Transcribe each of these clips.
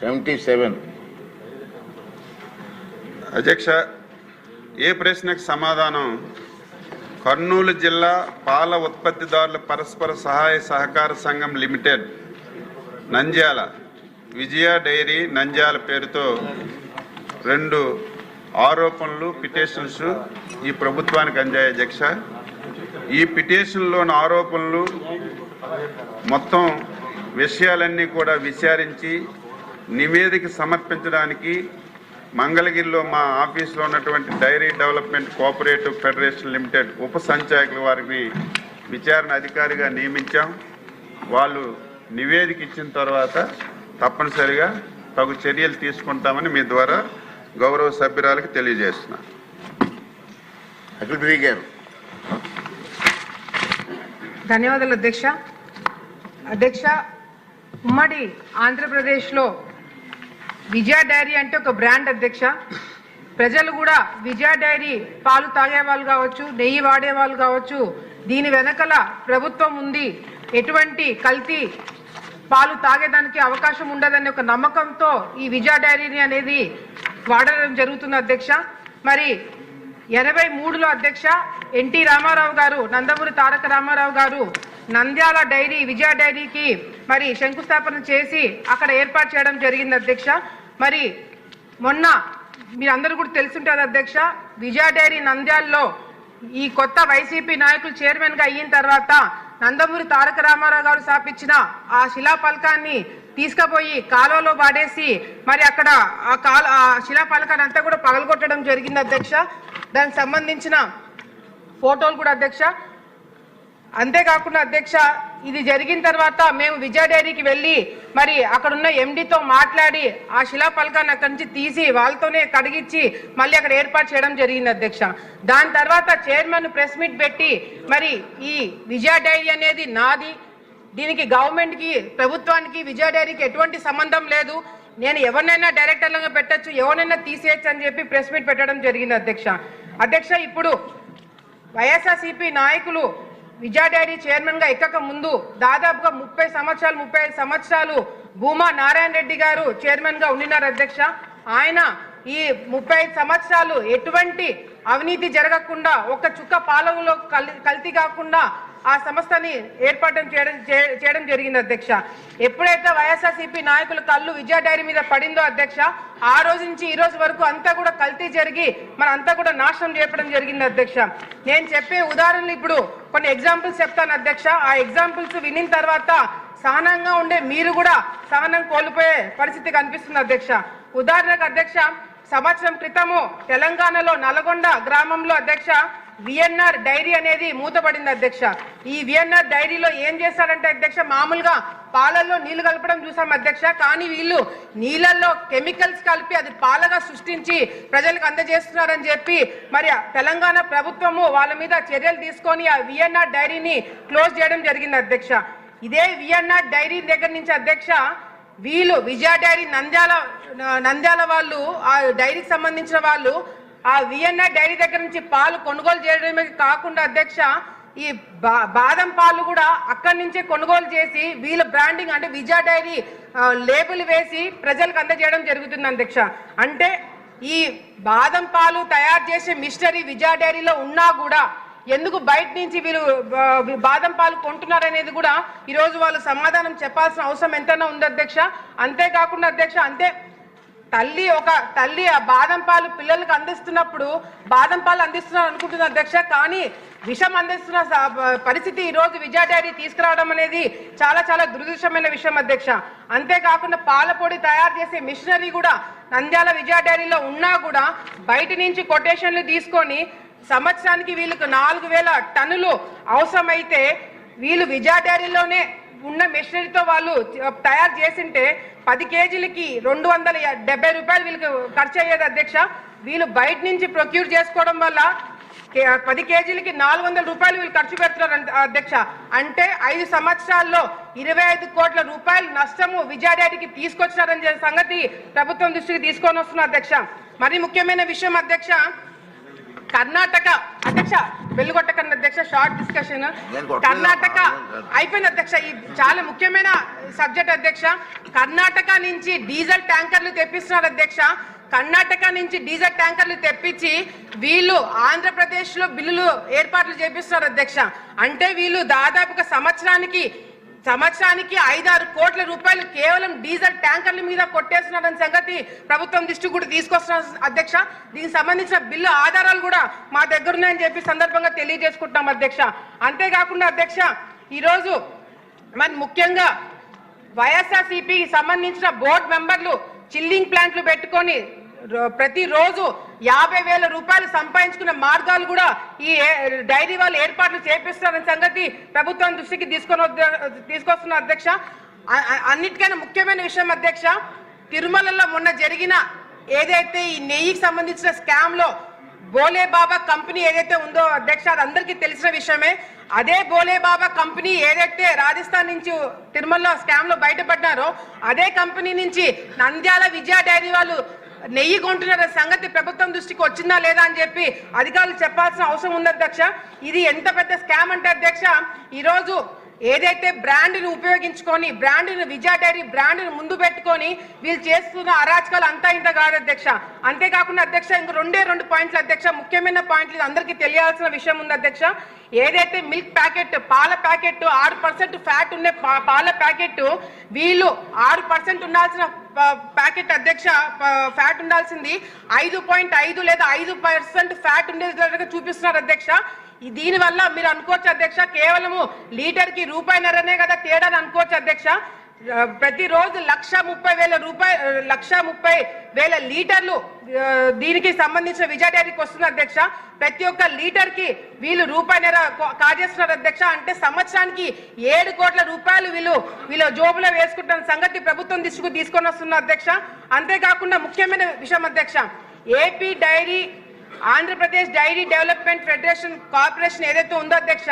Seventy seven. అధ్యక్ష ఏ ప్రశ్నకు సమాధానం? కర్నూలు జిల్లా పాల ఉత్పత్తిదారుల పరస్పర సహాయ సహకార సంఘం లిమిటెడ్ నంద్యాల. విజయ డైరీ నంద్యాల పేరుతో రెండు ఆరోపణలు పిటిషన్స్ ఈ ప్రభుత్వానికి అందాయి అధ్యక్ష. ఈ పిటిషన్లోని ఆరోపణలు మొత్తం విషయాలన్నీ కూడా విచారించి నివేదిక సమర్పించడానికి మంగళగిరిలో మా ఆఫీస్లో ఉన్నటువంటి dairy development cooperative federation limited ఉప సంచాలకుల వారిని విచారణ అధికారిగా నియమించాం. వాళ్ళు నివేదిక ఇచ్చిన తర్వాత తప్పనిసరిగా తగు చర్యలు తీసుకుంటామని మీ ద్వారా గౌరవ సభ్యురాలకు తెలియజేస్తున్నా. అఖిలప్రియ గారు. ధన్యవాదాలు అధ్యక్ష. అధ్యక్ష ఉమ్మడి ఆంధ్రప్రదేశ్లో విజయ డైరీ అంటే ఒక బ్రాండ్ అధ్యక్ష. ప్రజలు కూడా విజయ డైరీ పాలు తాగే వాళ్ళు కావచ్చు నెయ్యి వాడే వాళ్ళు కావచ్చు దీని వెనకల ప్రభుత్వం ఉంది. ఎటువంటి కల్తీ పాలు తాగేదానికి అవకాశం ఉండదనే ఒక నమ్మకంతో ఈ విజయ డైరీని అనేది వాడడం జరుగుతుంది అధ్యక్ష. మరి ఎనభై మూడులో అధ్యక్ష ఎన్టీ రామారావు గారు నందమూరి తారక రామారావు గారు నంద్యాల డైరీ విజయ డైరీకి మరి శంకుస్థాపన చేసి అక్కడ ఏర్పాటు చేయడం జరిగింది అధ్యక్ష. మరి మొన్న మీరందరూ కూడా తెలుసుంటారు అధ్యక్ష విజయ డైరీ నంద్యాలలో ఈ కొత్త వైసీపీ నాయకులు చైర్మన్గా అయిన తర్వాత నందమూరి తారక రామారావు గారు స్థాపించిన ఆ శిలా పలకాన్ని తీసుకుపోయి కాలువలో పాడేసి మరి అక్కడ ఆ కాల ఆ శిలా పలకాన్ని అంతా కూడా పగలగొట్టడం జరిగింది అధ్యక్ష. దానికి సంబంధించిన ఫోటోలు కూడా అధ్యక్ష. అంతేకాకుండా అధ్యక్ష ఇది జరిగిన తర్వాత మేము విజయ డైరీకి వెళ్ళి మరి అక్కడున్న ఎండితో మాట్లాడి ఆ శిలా పలకాన్ని అక్కడి నుంచి తీసి వాళ్ళతోనే కడిగిచ్చి మళ్ళీ అక్కడ ఏర్పాటు చేయడం జరిగింది అధ్యక్ష. దాని తర్వాత చైర్మన్ ప్రెస్ మీట్ పెట్టి మరి ఈ విజయ డైరీ అనేది నాది. దీనికి గవర్నమెంట్కి ప్రభుత్వానికి విజయ డైరీకి ఎటువంటి సంబంధం లేదు. నేను ఎవరినైనా డైరెక్టర్లుగా పెట్టచ్చు ఎవరినైనా తీసేయచ్చు అని చెప్పి ప్రెస్ మీట్ పెట్టడం జరిగింది అధ్యక్ష. అధ్యక్ష ఇప్పుడు వైఎస్ఆర్సీపీ నాయకులు విజయ డైరీ చైర్మన్గా ఎక్కక ముందు దాదాపుగా ముప్పై సంవత్సరాలు ముప్పై సంవత్సరాలు భూమా నారాయణ రెడ్డి గారు చైర్మన్గా ఉండినారు అధ్యక్ష. ఆయన ఈ ముప్పై ఐదు సంవత్సరాలు ఎటువంటి అవినీతి జరగకుండా ఒక చుక్క పాలనలో కల్ కల్తీ కాకుండా ఆ సంస్థని ఏర్పాటు చేయడం చేయడం జరిగింది అధ్యక్ష. ఎప్పుడైతే వైఎస్ఆర్సీపీ నాయకుల కళ్ళు విజయ డైరీ మీద పడిందో అధ్యక్ష ఆ రోజు నుంచి ఈ రోజు వరకు అంతా కూడా కల్తీ జరిగి మన అంతా కూడా నాశనం చేయడం జరిగింది అధ్యక్ష. నేను చెప్పే ఉదాహరణలు ఇప్పుడు కొన్ని ఎగ్జాంపుల్స్ చెప్తాను అధ్యక్ష. ఆ ఎగ్జాంపుల్స్ వినిన తర్వాత సహనంగా ఉండే మీరు కూడా సహనం కోల్పోయే పరిస్థితి కనిపిస్తుంది అధ్యక్ష. ఉదాహరణకు అధ్యక్ష సంవత్సరం క్రితము తెలంగాణలో నల్గొండ గ్రామంలో అధ్యక్ష విఎన్ఆర్ డైరీ అనేది మూతపడింది అధ్యక్ష. ఈ విఎన్ఆర్ డైరీలో ఏం చేస్తారంటే అధ్యక్ష మామూలుగా పాలల్లో నీళ్ళు కలపడం చూసాం అధ్యక్ష. కానీ వీళ్ళు నీళ్ళల్లో కెమికల్స్ కలిపి అది పాలగా సృష్టించి ప్రజలకు అందజేస్తున్నారని చెప్పి మరి తెలంగాణ ప్రభుత్వము వాళ్ళ మీద చర్యలు తీసుకొని ఆ విఎన్ఆర్ డైరీని క్లోజ్ చేయడం జరిగింది అధ్యక్ష. ఇదే విఎన్ఆర్ డైరీ దగ్గర నుంచి అధ్యక్ష వీళ్ళు విజయ డైరీ నంద్యాల నంద్యాల వాళ్ళు ఆ డైరీకి సంబంధించిన వాళ్ళు ఆ విఎన్ఆర్ డైరీ దగ్గర నుంచి పాలు కొనుగోలు చేయడమే కాకుండా అధ్యక్ష ఈ బాదం పాలు కూడా అక్కడి నుంచే కొనుగోలు చేసి వీళ్ళ బ్రాండింగ్ అంటే విజయ డైరీ లేబుల్ వేసి ప్రజలకు అందజేయడం జరుగుతుంది అధ్యక్ష. అంటే ఈ బాదం పాలు తయారు చేసే మిషనరీ విజయ డైరీలో ఉన్నా కూడా ఎందుకు బయట నుంచి వీళ్ళు బాదం పాలు కొంటున్నారు అనేది కూడా ఈరోజు వాళ్ళు సమాధానం చెప్పాల్సిన అవసరం ఎంతైనా ఉంది అధ్యక్ష. అంతేకాకుండా అధ్యక్ష అంతే తల్లి ఒక తల్లి ఆ బాదం పాలు పిల్లలకు అందిస్తున్నప్పుడు బాదం పాలు అందిస్తున్నారు అనుకుంటున్నారు అధ్యక్ష కానీ విషం అందిస్తున్న పరిస్థితి ఈరోజు విజయ డైరీ తీసుకురావడం అనేది చాలా చాలా దురదృష్టమైన విషయం అధ్యక్ష. అంతేకాకుండా పాల పొడి తయారు చేసే మిషనరీ కూడా నంద్యాల విజయ డైరీలో ఉన్నా కూడా బయట నుంచి కొటేషన్లు తీసుకొని సంవత్సరానికి వీళ్ళకు నాలుగు వేల టన్నులు అవసరమైతే వీళ్ళు విజయ ఉన్న మెషినరీతో వాళ్ళు తయారు చేసింటే పది కేజీలకి రెండు వందల డెబ్బై రూపాయలు వీళ్ళకి ఖర్చు అయ్యేది అధ్యక్ష. వీళ్ళు బయట నుంచి ప్రొక్యూర్ చేసుకోవడం వల్ల పది కేజీలకి నాలుగు వందల రూపాయలు వీళ్ళు ఖర్చు పెడుతున్నారు అధ్యక్ష. అంటే ఐదు సంవత్సరాల్లో ఇరవై ఐదు కోట్ల రూపాయలు నష్టము విజయ తీసుకొచ్చినారని సంగతి ప్రభుత్వం దృష్టికి తీసుకొని వస్తున్నారు అధ్యక్ష. మరి ముఖ్యమైన విషయం అధ్యక్ష కర్ణాటక అధ్యక్ష వెలుగొట్టకండి అధ్యక్ష షార్ట్ డిస్కషన్. కర్ణాటక అయిపోయింది అధ్యక్ష. ఇది చాలా ముఖ్యమైన సబ్జెక్ట్ అధ్యక్ష. కర్ణాటక నుంచి డీజిల్ ట్యాంకర్లు తెప్పిస్తున్నారు అధ్యక్ష. కర్ణాటక నుంచి డీజిల్ ట్యాంకర్లు తెప్పించి వీళ్ళు ఆంధ్రప్రదేశ్లో బిల్లులు ఏర్పాట్లు చేపిస్తున్నారు అధ్యక్ష. అంటే వీళ్ళు దాదాపుగా సంవత్సరానికి సంవత్సరానికి ఐదారు కోట్ల రూపాయలు కేవలం డీజిల్ ట్యాంకర్ల మీద కొట్టేస్తున్నారన్న సంగతి ప్రభుత్వం దృష్టి కూడా తీసుకొస్తున్నారు అధ్యక్ష. దీనికి సంబంధించిన బిల్లు ఆధారాలు కూడా మా దగ్గర ఉన్నాయని చెప్పి సందర్భంగా తెలియజేసుకుంటున్నాం అధ్యక్ష. అంతేకాకుండా అధ్యక్ష ఈరోజు మరి ముఖ్యంగా వైఎస్ఆర్సీపీకి సంబంధించిన బోర్డు మెంబర్లు చిల్లింగ్ ప్లాంట్లు పెట్టుకొని ప్రతిరోజు యాభై వేల రూపాయలు సంపాదించుకున్న మార్గాలు కూడా ఈ డైరీ వాళ్ళు ఏర్పాట్లు చేపిస్తారన్న సంగతి ప్రభుత్వం దృష్టికి తీసుకొని తీసుకొస్తున్న అధ్యక్ష. అన్నిటికైనా ముఖ్యమైన విషయం అధ్యక్ష తిరుమలలో మొన్న జరిగిన ఏదైతే ఈ నెయ్యికి సంబంధించిన స్కామ్లో బోలే బాబా కంపెనీ ఏదైతే ఉందో అధ్యక్ష అది అందరికీ తెలిసిన విషయమే. అదే బోలే బాబా కంపెనీ ఏదైతే రాజస్థాన్ నుంచి తిరుమలలో స్కామ్లో బయటపడ్డారో అదే కంపెనీ నుంచి నంద్యాల విజయ డైరీ వాళ్ళు నెయ్యి కొంటున్న సంగతి ప్రభుత్వం దృష్టికి వచ్చిందా లేదా అని చెప్పి అధికారులు చెప్పాల్సిన అవసరం ఉంది అధ్యక్ష. ఇది ఎంత పెద్ద స్కామ్ అంటే అధ్యక్ష ఈరోజు ఏదైతే బ్రాండ్ను ఉపయోగించుకొని బ్రాండ్ను విజయ డైరీ బ్రాండ్ను ముందు పెట్టుకొని వీళ్ళు చేస్తున్న అరాచకాలు అంతా ఇంత కాదు అధ్యక్ష. అంతేకాకుండా అధ్యక్ష ఇంక రెండే రెండు పాయింట్లు అధ్యక్ష. ముఖ్యమైన పాయింట్లు ఇది అందరికీ తెలియాల్సిన విషయం ఉంది అధ్యక్ష. ఏదైతే మిల్క్ ప్యాకెట్ పాల ప్యాకెట్ ఆరు పర్సెంట్ ఫ్యాట్ ఉన్న పాల ప్యాకెట్ వీళ్ళు ఆరు పర్సెంట్ ఉండాల్సిన ప్యాకెట్ అధ్యక్ష ఫ్యాట్ ఉండాల్సింది. ఐదు పాయింట్ ఐదు లేదా ఐదు పర్సెంట్ ఫ్యాట్ ఉండేది చూపిస్తున్నారు అధ్యక్ష. దీనివల్ల మీరు అనుకోవచ్చు అధ్యక్ష కేవలము లీటర్కి రూపాయిన్నరనే కదా తేడా అని అనుకోవచ్చు అధ్యక్ష. ప్రతిరోజు లక్ష ముప్పై వేల రూపాయ లక్ష ముప్పై వేల లీటర్లు దీనికి సంబంధించిన విజయ డైరీకి వస్తుంది అధ్యక్ష. ప్రతి ఒక్క లీటర్కి వీళ్ళు రూపాయిన్నర కాజేస్తున్నారు అధ్యక్ష. అంటే సంవత్సరానికి ఏడు కోట్ల రూపాయలు వీళ్ళు వీళ్ళ జోబులో వేసుకుంటున్న సంగతి ప్రభుత్వం దృష్టికి తీసుకొని వస్తున్న అధ్యక్ష. అంతేకాకుండా ముఖ్యమైన విషయం అధ్యక్ష. AP dairy Andhra Pradesh dairy development federation corporation ఏదైతే ఉందో అధ్యక్ష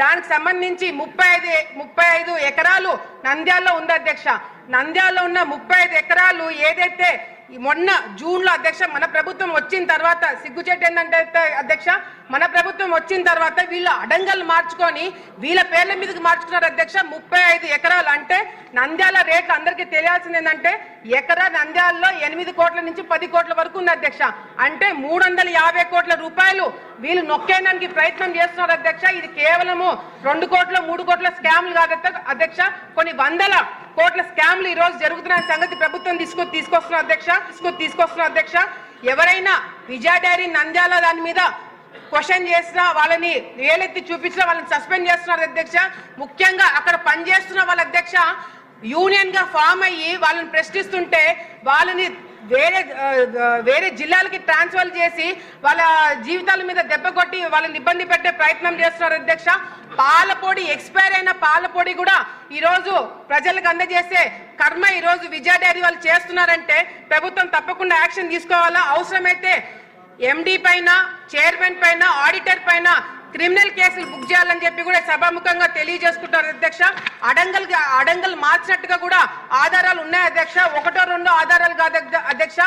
దానికి సంబంధించి ముప్పై ఐదు ముప్పై ఐదు ఎకరాలు నంద్యాలలో ఉంది అధ్యక్ష. నంద్యాలలో ఉన్న ముప్పై ఐదు ఎకరాలు ఏదైతే మొన్న జూన్లో అధ్యక్ష మన ప్రభుత్వం వచ్చిన తర్వాత సిగ్గుచేటు ఏంటంటే అధ్యక్ష? మన ప్రభుత్వం వచ్చిన తర్వాత వీళ్ళు అడంగలు మార్చుకొని వీళ్ళ పేర్ల మీదకి మార్చుకున్నారు అధ్యక్ష. ముప్పై ఐదు ఎకరాలు అంటే నంద్యాల రేట్లు అందరికీ తెలియాల్సింది ఏంటంటే ఎకరా నంద్యాలలో ఎనిమిది కోట్ల నుంచి పది కోట్ల వరకు ఉంది అధ్యక్ష. అంటే మూడు వందల యాభై కోట్ల రూపాయలు వీళ్ళు నొక్కేయడానికి ప్రయత్నం చేస్తున్నారు అధ్యక్ష. ఇది కేవలము రెండు కోట్ల మూడు కోట్ల స్కామ్లు కాదు అధ్యక్ష కొన్ని వందల కోట్ల స్కామ్లు ఈ రోజు జరుగుతున్న సంగతి ప్రభుత్వం తీసుకొ తీసుకొస్తున్న అధ్యక్ష తీసుకొ తీసుకొస్తున్న అధ్యక్ష. ఎవరైనా విజయ డైరీ నంద్యాల దాని మీద క్వశ్చన్ చేసినా వాళ్ళని వేలెత్తి చూపించినా వాళ్ళని సస్పెండ్ చేస్తున్నారు అధ్యక్ష. ముఖ్యంగా అక్కడ పనిచేస్తున్న వాళ్ళ అధ్యక్ష యూనియన్గా ఫామ్ అయ్యి వాళ్ళని ప్రశ్నిస్తుంటే వాళ్ళని వేరే వేరే జిల్లాలకి ట్రాన్స్ఫర్ చేసి వాళ్ళ జీవితాల మీద దెబ్బ కొట్టి వాళ్ళని ఇబ్బంది పెట్టే ప్రయత్నం చేస్తున్నారు అధ్యక్ష. పాలపొడి ఎక్స్పైర్ అయిన పాలపొడి కూడా ఈరోజు ప్రజలకు అందజేసే కర్మ ఈరోజు విజయ డైరీ వాళ్ళు చేస్తున్నారంటే ప్రభుత్వం తప్పకుండా యాక్షన్ తీసుకోవాలా? అవసరమైతే ఎండి పైన చైర్మన్ పైన ఆడిటర్ పైన క్రిమినల్ కేసులు బుక్ చేయాలని చెప్పి కూడా సభాముఖంగా తెలియజేసుకుంటారు అధ్యక్ష. అడంగల్ అడంగల్ మార్చినట్టుగా కూడా ఆధారాలు ఉన్నాయి అధ్యక్ష. ఒకటో రెండో ఆధారాలు కాదు అధ్య- అధ్యక్ష.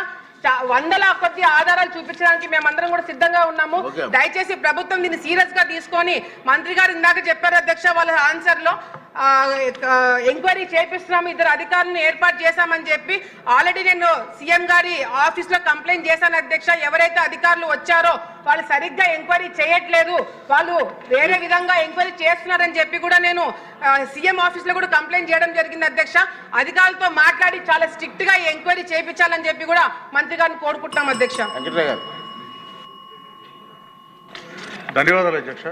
వందల కొద్ది ఆధారాలు చూపించడానికి మేమందరం కూడా సిద్ధంగా ఉన్నాము. దయచేసి ప్రభుత్వం దీన్ని సీరియస్గా తీసుకొని మంత్రి గారు ఇందాక చెప్పారు అధ్యక్ష వాళ్ళ ఆన్సర్లో ఎంక్వైరీ చేపిస్తున్నాము ఇద్దరు అధికారులను ఏర్పాటు చేశామని చెప్పి ఆల్రెడీ నేను సీఎం గారి ఆఫీస్లో కంప్లైంట్ చేశాను అధ్యక్ష. ఎవరైతే అధికారులు వచ్చారో వాళ్ళు సరిగ్గా ఎంక్వైరీ చేయట్లేదు. వాళ్ళు వేరే విధంగా ఎంక్వైరీ చేస్తున్నారని చెప్పి కూడా నేను సీఎం ఆఫీస్లో కూడా కంప్లైంట్ చేయడం జరిగింది అధ్యక్ష. అధికారులతో మాట్లాడి చాలా స్ట్రిక్ట్గా ఎంక్వైరీ చేయించాలని చెప్పి కూడా మంత్రి గారిని కోరుకుంటున్నాం అధ్యక్ష. ధన్యవాదాలు అధ్యక్ష.